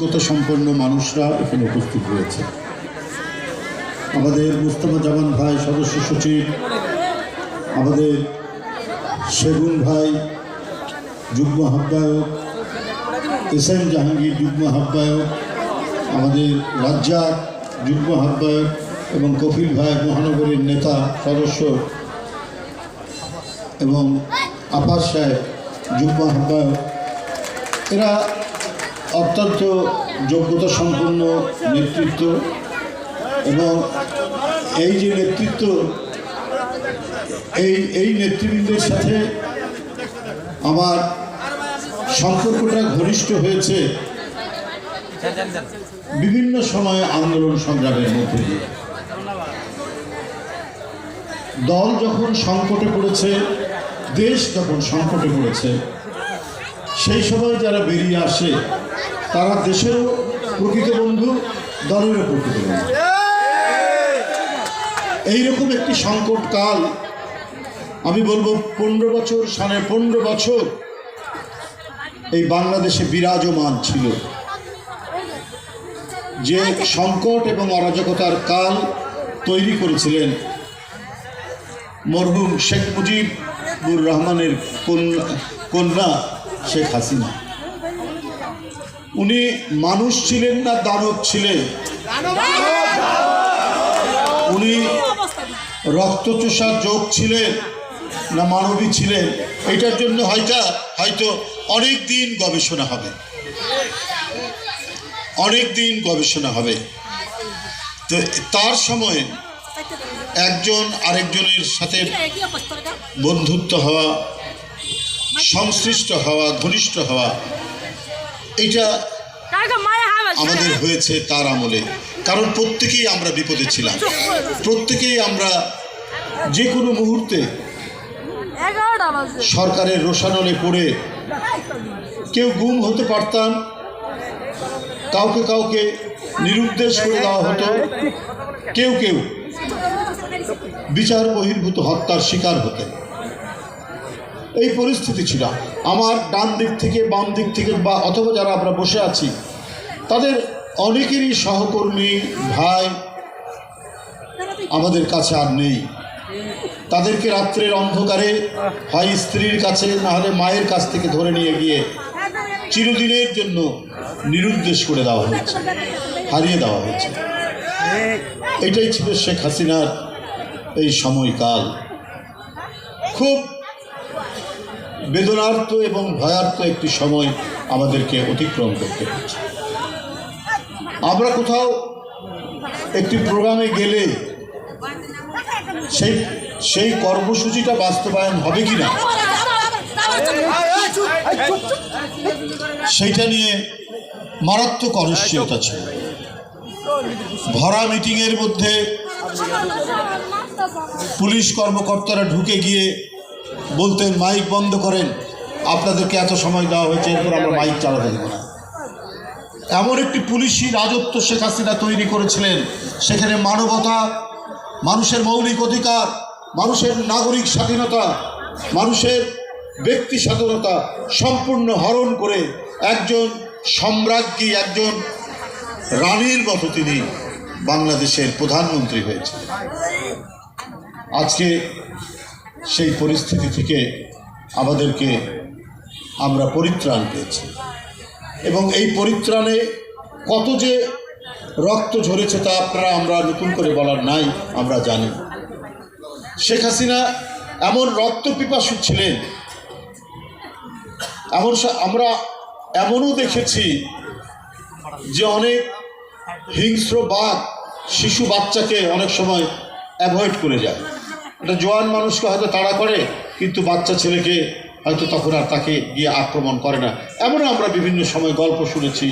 যোগ্যতা সম্পন্ন মানুষরা এখানে উপস্থিত রয়েছে। আমাদের মুস্তফা জামান ভাই সদস্য সচিব, আমাদের সেগুন ভাই যুগ্ম আহ্বায়ক, এস এম জাহাঙ্গীর যুগ্ম আহ্বায়ক, আমাদের রাজ্জাক যুগ্ম আহ্বায়ক এবং কপিল ভাই মহানগরীর নেতা সদস্য এবং আপাস সাহেব যুগ্ম আহ্বায়ক। এরা অত্যন্ত যোগ্যতা সম্পন্ন নেতৃত্ব এবং এই যে নেতৃত্ব, এই এই নেতৃবৃন্দের সাথে আমার সম্পর্কটা ঘনিষ্ঠ হয়েছে বিভিন্ন সময়ে আন্দোলন সংগ্রামের মধ্যে দিয়ে। দল যখন সংকটে পড়েছে, দেশ যখন সংকটে পড়েছে, সেই সময় যারা বেরিয়ে আসে তারা দেশেরও প্রকৃত বন্ধু, দলেরও প্রকৃত বন্ধু। এইরকম একটি সংকট কাল আমি বলব পনেরো বছর, সাড়ে পনেরো বছর এই বাংলাদেশে বিরাজমান ছিল। যে সংকট এবং অরাজকতার কাল তৈরি করেছিলেন মরহুম শেখ মুজিবুর রহমানের কন্যা কন্যা শেখ হাসিনা। উনি মানুষ ছিলেন না দানব ছিলেন? উনি রক্তচোষা যোগ ছিলেন না মানবী ছিলেন? এটার জন্য হয়তো হয়তো অনেক দিন গবেষণা হবে। অনেক দিন গবেষণা হবে। তো তার সময়ে একজন আরেকজনের সাথে বন্ধুত্ব হওয়া সংশ্লিষ্ট হওয়া ঘনিষ্ঠ হওয়া এটা আমাদের হয়েছে তার আমলে। কারণ প্রত্যেকেই আমরা বিপদে ছিলাম। প্রত্যেকেই আমরা যে কোনো মুহূর্তে সরকারের রোশানলে পড়ে কেউ গুম হতে পারতাম কাউকে কাউকে নিরুদ্দেশ করে দেওয়া হতো কেউ কেউ বিচার বহির্ভূত হত্যার শিকার হতেন। এই পরিস্থিতি ছিল। আমার ডান দিক থেকে, বাম দিক থেকে বা অথবা যারা আমরা বসে আছি, তাদের অনেকেরই সহকর্মী, ভাই আমাদের কাছে আর নেই। তাদেরকে রাত্রের অন্ধকারে হয় স্ত্রীর কাছে না হলে মায়ের কাছ থেকে ধরে নিয়ে গিয়ে চিরদিনের জন্য নিরুদ্দেশ করে দেওয়া হয়েছে, হারিয়ে দেওয়া হয়েছে। এটাই ছিল শেখ হাসিনার এই সময়কাল। খুব বেদনার্থ এবং ভয়ার্থ একটি সময় আমাদেরকে অতিক্রম করতে হচ্ছে আমরা কোথাও একটি প্রোগ্রামে গেলে সেই সেই কর্মসূচিটা বাস্তবায়ন হবে কি না সেইটা নিয়ে মারাত্মক অনিশ্চয়তা ছিল। ভরা মিটিংয়ের মধ্যে পুলিশ কর্মকর্তারা ঢুকে গিয়ে বলতেন, মাইক বন্ধ করেন। আপনাদেরকে এত সময় দেওয়া হয়েছে, এরপর আমরা মাইক চালাতে দেবো না। এমন একটি পুলিশি রাজত্ব শেখ হাসিনা তৈরি করেছিলেন। সেখানে মানবতা, মানুষের মৌলিক অধিকার, মানুষের নাগরিক স্বাধীনতা, মানুষের ব্যক্তি স্বাধীনতা সম্পূর্ণ হরণ করে একজন সম্রাজ্ঞী, একজন রানীর মতো তিনি বাংলাদেশের প্রধানমন্ত্রী হয়েছে আজকে সেই পরিস্থিতি থেকে আমাদেরকে আমরা পরিত্রাণ পেয়েছি। এবং এই পরিত্রাণে কত যে রক্ত ঝরেছে তা আপনারা আমরা নতুন করে বলার নাই, আমরা জানি। শেখ হাসিনা এমন রক্ত পিপাসু ছিলেন। এমন আমরা এমনও দেখেছি যে অনেক হিংস্র বাঘ, শিশু বাচ্চাকে অনেক সময় অ্যাভয়েড করে যায়। একটা জোয়ান মানুষকে হয়তো তাড়া করে, কিন্তু বাচ্চা ছেলেকে হয়তো তখন আর তাকে গিয়ে আক্রমণ করে না। এমনও আমরা বিভিন্ন সময় গল্প শুনেছি